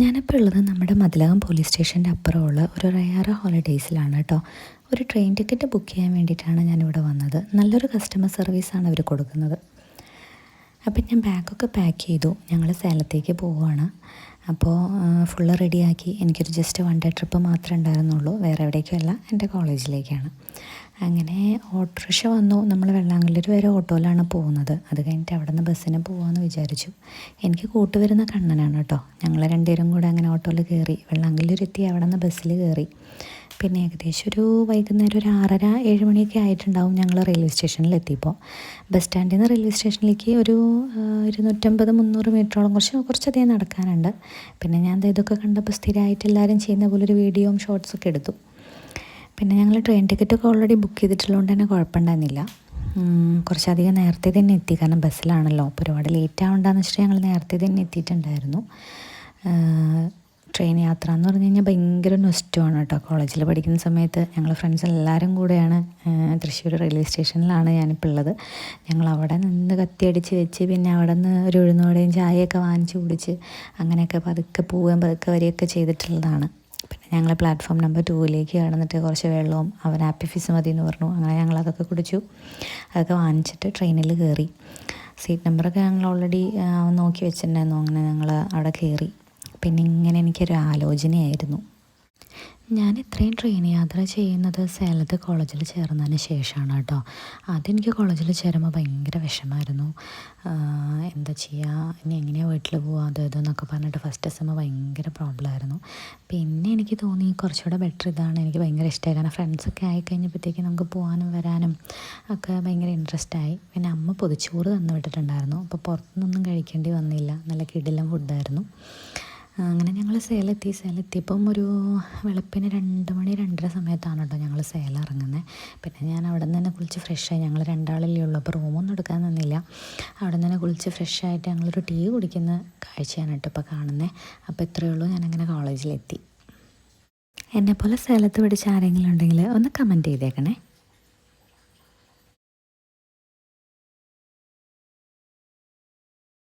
ഞാനിപ്പോൾ ഉള്ളത് നമ്മുടെ മതിലകം പോലീസ് സ്റ്റേഷന്റെ അപ്പുറമുള്ള ഒരു റയാറ ഹോളിഡേയ്സിലാണ് കേട്ടോ ഒരു ട്രെയിൻ ടിക്കറ്റ് ബുക്ക് ചെയ്യാൻ വേണ്ടിയിട്ടാണ് ഞാനിവിടെ വന്നത്. നല്ലൊരു കസ്റ്റമർ സർവീസാണ് അവർ കൊടുക്കുന്നത്. അപ്പം ഞാൻ ബാഗൊക്കെ പാക്ക് ചെയ്തു. ഞങ്ങൾ സേലത്തേക്ക് പോവുകയാണ് അപ്പോൾ ഫുള്ള് റെഡിയാക്കി എനിക്കൊരു ജസ്റ്റ് വൺ ഡേ ട്രിപ്പ് മാത്രമേ ഉണ്ടായിരുന്നുള്ളൂ. വേറെ എവിടേക്കുമല്ല. എന്റെ കോളേജിലേക്കാണ്. അങ്ങനെ ഓട്ടോറിക്ഷ വന്നു. നമ്മൾ വെള്ളാങ്കല്ലൂർ വരെ ഓട്ടോയിലാണ് പോകുന്നത്. അത് കഴിഞ്ഞിട്ട് അവിടെ നിന്ന് ബസ്സിന് പോകാമെന്ന് വിചാരിച്ചു. എനിക്ക് കൂട്ടുവരുന്ന കണ്ണനാണ് കേട്ടോ. ഞങ്ങൾ രണ്ടുപേരും കൂടെ അങ്ങനെ ഓട്ടോയിൽ കയറി വെള്ളാങ്കല്ലൂർ എത്തി അവിടെ നിന്ന് ബസ്സിൽ കയറി. പിന്നെ ഏകദേശം ഒരു വൈകുന്നേരം ഒരു ആറര ഏഴ് മണിയൊക്കെ ആയിട്ടുണ്ടാവും ഞങ്ങൾ റെയിൽവേ സ്റ്റേഷനിൽ എത്തിയപ്പോൾ. ബസ് സ്റ്റാൻഡിൽ നിന്ന് റെയിൽവേ സ്റ്റേഷനിലേക്ക് ഒരു ഇരുന്നൂറ്റമ്പത് മുന്നൂറ് മീറ്ററോളം കുറച്ച് കുറച്ചധികം നടക്കാനുണ്ട്. പിന്നെ ഞാൻ ഇതൊക്കെ കണ്ടപ്പോൾ സ്ഥിരമായിട്ട് എല്ലാവരും ചെയ്യുന്ന പോലെ ഒരു വീഡിയോയും ഷോർട്സൊക്കെ എടുത്തു. പിന്നെ ഞങ്ങൾ ട്രെയിൻ ടിക്കറ്റൊക്കെ ഓൾറെഡി ബുക്ക് ചെയ്തിട്ടുള്ളതുകൊണ്ട് തന്നെ കുഴപ്പമുണ്ടായിരുന്നില്ല. കുറച്ചധികം നേരത്തെ തന്നെ എത്തി. കാരണം ബസ്സിലാണല്ലോ. ഒരുപാട് ലേറ്റ് ആവണ്ടെന്ന് വെച്ചിട്ട് ഞങ്ങൾ നേരത്തെ തന്നെ എത്തിയിട്ടുണ്ടായിരുന്നു. ട്രെയിൻ യാത്ര എന്ന് പറഞ്ഞു കഴിഞ്ഞാൽ ഭയങ്കര നൊസ്റ്റമാണ് കേട്ടോ. കോളേജിൽ പഠിക്കുന്ന സമയത്ത് ഞങ്ങൾ ഫ്രണ്ട്സ് എല്ലാവരും കൂടെയാണ് തൃശ്ശൂർ റെയിൽവേ സ്റ്റേഷനിലാണ് ഞാനിപ്പോൾ ഉള്ളത്. ഞങ്ങൾ അവിടെ നിന്ന് കത്തിയടിച്ച് വെച്ച് പിന്നെ അവിടെ നിന്ന് ഒരു ഉഴുന്നോടെയും ചായയൊക്കെ വാങ്ങിച്ച് കുടിച്ച് അങ്ങനെയൊക്കെ പതുക്കെ പോവുകയും പതുക്കെ വരികയൊക്കെ ചെയ്തിട്ടുള്ളതാണ്. പിന്നെ ഞങ്ങൾ പ്ലാറ്റ്ഫോം നമ്പർ ടൂവിലേക്ക് കടന്നിട്ട് കുറച്ച് വെള്ളവും അവൻ ആപ്പി ഫിസ് മതി എന്ന് പറഞ്ഞു. അങ്ങനെ ഞങ്ങൾ അതൊക്കെ കുടിച്ചു. അതൊക്കെ വാങ്ങിച്ചിട്ട് ട്രെയിനിൽ കയറി സീറ്റ് നമ്പറൊക്കെ ഞങ്ങൾ ഓൾറെഡി നോക്കി വെച്ചിട്ടുണ്ടായിരുന്നു. അങ്ങനെ ഞങ്ങൾ അവിടെ കയറി പിന്നെ ഇങ്ങനെ എനിക്കൊരു ആലോചനയായിരുന്നു. ഞാൻ ഇത്രയും ട്രെയിൻ യാത്ര ചെയ്യുന്നത് സേലത്ത് കോളേജിൽ ചേർന്നതിന് ശേഷമാണ് കേട്ടോ. എനിക്ക് കോളേജിൽ ചേരുമ്പോൾ ഭയങ്കര വിഷമമായിരുന്നു. എന്താ ചെയ്യുക ഇനി എങ്ങനെയാണ് വീട്ടിൽ പോവുക? അത് ഇതെന്നൊക്കെ പറഞ്ഞിട്ട് ഫസ്റ്റ് സെമ്മ ഭയങ്കര പ്രോബ്ലം ആയിരുന്നു. പിന്നെ എനിക്ക് തോന്നി കുറച്ചുകൂടെ ബെറ്റർ ഇതാണ്. എനിക്ക് ഭയങ്കര ഇഷ്ടമായി. കാരണം ഫ്രണ്ട്സൊക്കെ ആയി കഴിഞ്ഞപ്പോഴത്തേക്ക് നമുക്ക് പോകാനും വരാനും ഒക്കെ ഭയങ്കര ഇൻട്രസ്റ്റ് ആയി. പിന്നെ അമ്മ പൊതിച്ചോറ് തന്നു വിട്ടിട്ടുണ്ടായിരുന്നു. അപ്പോൾ പുറത്തുനിന്നൊന്നും കഴിക്കേണ്ടി വന്നില്ല. നല്ല കിടിലം ഫുഡായിരുന്നു അങ്ങനെ ഞങ്ങൾ സേലെത്തി സേലെത്തിയപ്പം ഒരു വെളുപ്പിന് രണ്ട് മണി രണ്ടര സമയത്താണ് കേട്ടോ ഞങ്ങൾ സേലം ഇറങ്ങുന്നത് പിന്നെ ഞാൻ അവിടെ നിന്ന് തന്നെ കുളിച്ച് ഫ്രഷായി. ഞങ്ങൾ രണ്ടാളല്ലേ ഉള്ളൂ. അപ്പോൾ റൂമൊന്നും എടുക്കാൻ നിന്നില്ല. അവിടെ നിന്ന് തന്നെ കുളിച്ച് ഫ്രഷായിട്ട് ഞങ്ങളൊരു ടീ കുടിക്കുന്ന കാഴ്ചയാണ് കേട്ടോ ഇപ്പോൾ കാണുന്നത് അപ്പോൾ ഇത്രയേ ഉള്ളൂ. ഞാനങ്ങനെ കോളേജിലെത്തി. എന്നെപ്പോലെ സേലത്ത് പഠിച്ച ആരെങ്കിലും ഉണ്ടെങ്കിൽ ഒന്ന് കമന്റ് ചെയ്തേക്കണേ.